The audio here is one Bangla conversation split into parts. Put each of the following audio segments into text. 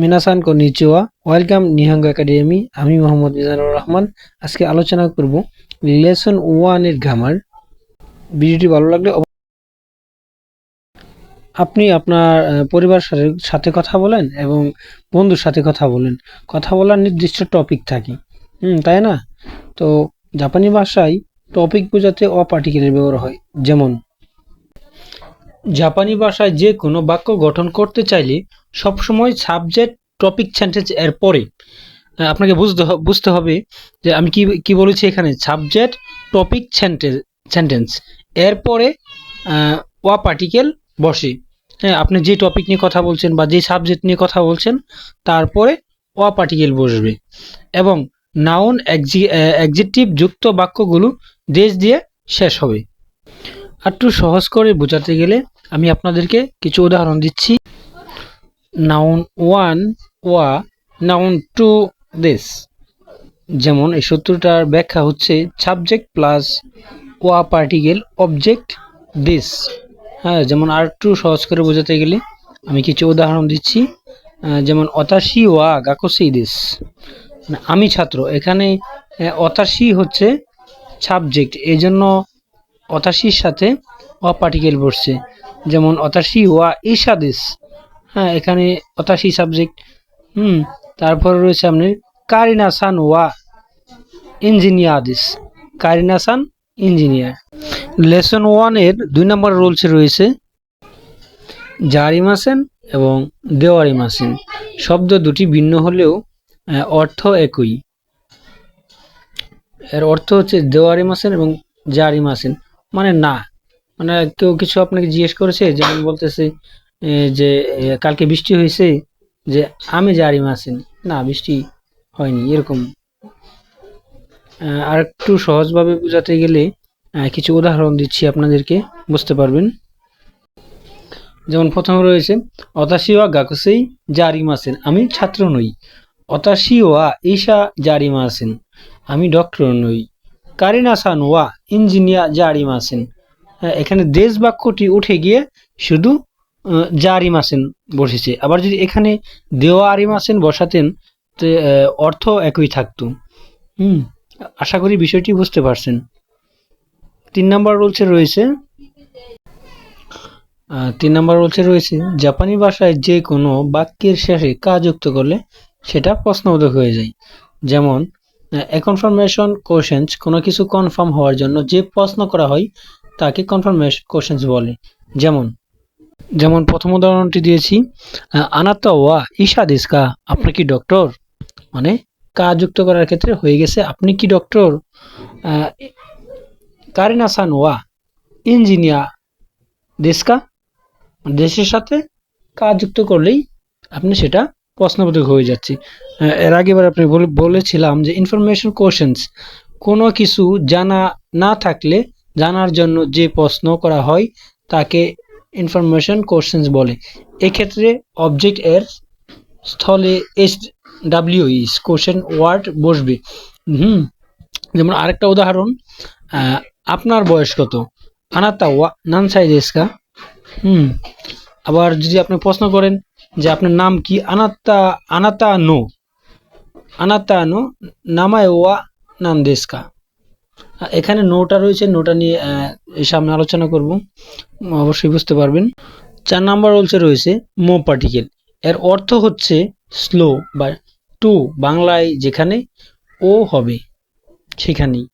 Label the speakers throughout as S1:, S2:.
S1: মিনাসান কনিচিওয়া। Welcome নিহাঙ্গ academy. আমি মোহাম্মদ মিজানুর রহমান। আজকে আলোচনা করব লেসন ওয়ানের গ্রামার ভিডিওটি ভালো লাগলে আপনি আপনার পরিবার সাথে কথা বলেন এবং বন্ধুর সাথে কথা বলেন। কথা বলার নির্দিষ্ট টপিক থাকে। হুম, তাই না? তো জাপানি ভাষায় টপিক বোঝাতে অপার্টিকেলের ব্যবহার হয়, যেমন জাপানি ভাষায় যে কোনো বাক্য গঠন করতে চাইলে সবসময় সাবজেক্ট টপিক সেন্টেন্স এর পরে আপনাকে বুঝতে বুঝতে হবে যে আমি কি কি বলেছি এখানে? সাবজেক্ট টপিক সেন্টেন্স সেন্টেন্স এরপরে ওয়া পার্টিকেল বসে। হ্যাঁ আপনি যে টপিক নিয়ে কথা বলছেন বা যে সাবজেক্ট নিয়ে কথা বলছেন, তারপরে ওয়া পার্টিকেল বসবে। এবং নাউন এক্সিটিভ যুক্ত বাক্যগুলো দেশ দিয়ে শেষ হবে। আর একটু সহজ করে বোঝাতে গেলে আমি আপনাদেরকে কিছু উদাহরণ দিচ্ছি। নাউন ওয়ান ওয়া নাউন টু দিস যেমন এই সূত্রটার ব্যাখ্যা হচ্ছে সাবজেক্ট প্লাস ওয়া পার্টিকেল অবজেক্ট দিস হ্যাঁ যেমন আর একটু সহজ করে বোঝাতে গেলে আমি কিছু উদাহরণ দিচ্ছি। যেমন অতাশি ওয়া গাকসি দিস আমি ছাত্র, এখানে অতাশি হচ্ছে সাবজেক্ট এই জন্য অতাশির সাথে অ পার্টিকেল বসছে। যেমন অতাশি ওয়া ইসাদিস হ্যাঁ এখানে অতাশি সাবজেক্ট হুম, তারপরে রয়েছে আপনি কারিনা সান ওয়া ইঞ্জিনিয়াদিস কারিনা সান ইঞ্জিনিয়ার। লেসন ওয়ানের দুই নম্বর রুলসে রয়েছে জারিমাসেন এবং দেওয়ারিমাসেন শব্দ দুটি ভিন্ন হলেও অর্থ একই। এর অর্থ হচ্ছে দেওয়ারি মাসেন এবং জারি মাসেন মানে না। মানে কেউ কিছু আপনাকে জিজ্ঞেস করেছে, যেমন বলতেছে যে কালকে বৃষ্টি হয়েছে যে আমি জারি মাসেন না বৃষ্টি হয়নি এরকম। আর একটু সহজভাবে বোঝাতে গেলে কিছু উদাহরণ দিচ্ছি আপনাদেরকে বুঝতে পারবেন। যেমন প্রথমে রয়েছে অতাশিওয়া গাকুসেই জারি মাসেন আমি ছাত্র নই। অতাশিওয়া ঈশা জারি মাসেন আমি ডক্টর নই। কারিনা সান ওয়া ইঞ্জিনিয়ার জারি মাসেন হ্যাঁ, এখানে দেশ বাক্যটি উঠে গিয়ে শুধু জারি মাসেন বসেছে। আবার যদি এখানে দেওয়া আরি মাসেন বসাতেন অর্থ একই থাকতো। হুম, আশা করি বিষয়টি বুঝতে পারছেন। তিন নম্বর রুলসে রয়েছে তিন নম্বর রুলসে রয়েছে, জাপানি ভাষায় যে কোনো বাক্যের শেষে কা যুক্ত করলে সেটা প্রশ্নবোধক হয়ে যায়। যেমন কনফার্মেশন কোশ্চেন্স কোনো কিছু কনফার্ম হওয়ার জন্য যে প্রশ্ন করা হয় তাকে কনফার্মেশন কোশ্চেন্স বলে। যেমন যেমন প্রথম উদাহরণটি দিয়েছি আহ, আনাত্তা ওয়া ঈশা দিসকা আপনি কি ডক্টর? মানে কা যুক্ত করার ক্ষেত্রে হয়ে গেছে আপনি কি ডক্টর? কারিনা সান ওয়া ইঞ্জিনিয়ার দেশকা দেশের সাথে কাজ যুক্ত করলেই আপনি সেটা প্রশ্নবোধক হয়ে যাচ্ছে। এর আগে এবার আপনি বলে- বলেছিলাম যে ইনফরমেশন কোশ্চেন্স কোনো কিছু জানা না থাকলে জানার জন্য যে প্রশ্ন করা হয় তাকে ইনফরমেশন কোশ্চেন্স বলে। এক্ষেত্রে অবজেক্ট এর স্থলে এস ডাব্লিউ ইস কোশ্চেন ওয়ার্ড বসবে। হুম, যেমন আরেকটা উদাহরণ আপনার বয়স কত? আনাতা ওয়া নানসাই দেশকা হুম, আবার যদি আপনি প্রশ্ন করেন যে আপনার নাম কি? আনাত্তা আনাতা নো। আনাতা নো, নামায় ওয়া, নান দেশকা এখানে নোটা রয়েছে, নোটা নিয়ে সামনে আলোচনা করব। অবশ্যই বুঝতে পারবেন। চার নাম্বার রয়েছে রয়েছে মো পার্টিকেল এর অর্থ হচ্ছে স্লো বা টু বাংলায় যেখানে ও হবে, সেখানেই।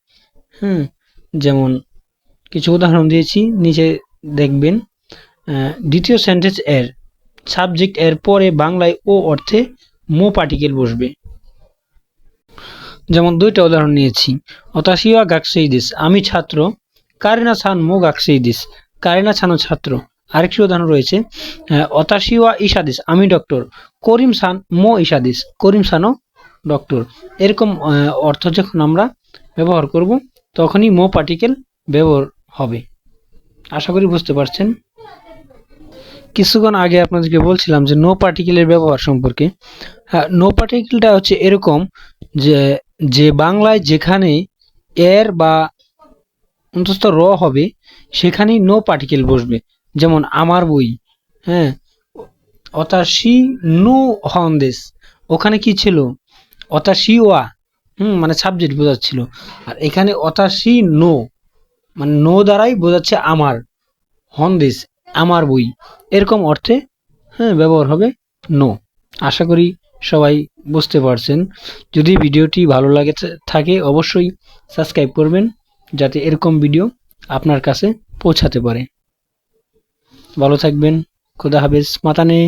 S1: হুম, যেমন কিছু উদাহরণ দিয়েছি, নিচে দেখবেন দ্বিতীয় সেন্টেন্স এর সাবজেক্ট এর পরে বাংলায় ও অর্থে মো পার্টিকেল বসবে। যেমন দুইটা উদাহরণ নিয়েছি। অতাশিয়া গাকসেইদিস। আমি ছাত্র। কারিনা সান মো গাকসেইদিস। কারিনা ছানো ছাত্র। আরেকটি উদাহরণ রয়েছে। অতাশিওয়া ইশাদিস আমি ডক্টর। করিম সান মো ইশাদিস করিম সানো ডক্টর। এরকম অর্থ যখন আমরা ব্যবহার করব, তখনই মো পার্টিকেল ব্যবহার হবে। আশা করি বুঝতে পারছেন। কিছুক্ষণ আগে আপনাদেরকে বলছিলাম যে নো পার্টিকেলের ব্যবহার সম্পর্কে। হ্যাঁ নো পার্টিকেলটা হচ্ছে এরকম যে যে বাংলায় যেখানে এর বা অন্তত র হবে, সেখানেই নো পার্টিকেল বসবে। যেমন আমার বই হ্যাঁ? অতাশি নো হন্দেস ওখানে কি ছিল? অতাশি ওয়া। হুম মানে সাবজেক্ট বোঝাচ্ছিল। আর এখানে অতাশি নো মানে নো দ্বারাই বোঝাচ্ছে আমার হন্দেস আমার বই। এরকম অর্থে হ্যাঁ ব্যবহার হবে নো আশা করি সবাই বুঝতে পারছেন। যদি ভিডিওটি ভালো লাগে থাকে অবশ্যই সাবস্ক্রাইব করবেন, যাতে এরকম ভিডিও আপনার কাছে পৌঁছাতে পারে। ভালো থাকবেন, খুদা হাফেজ, মাতানে।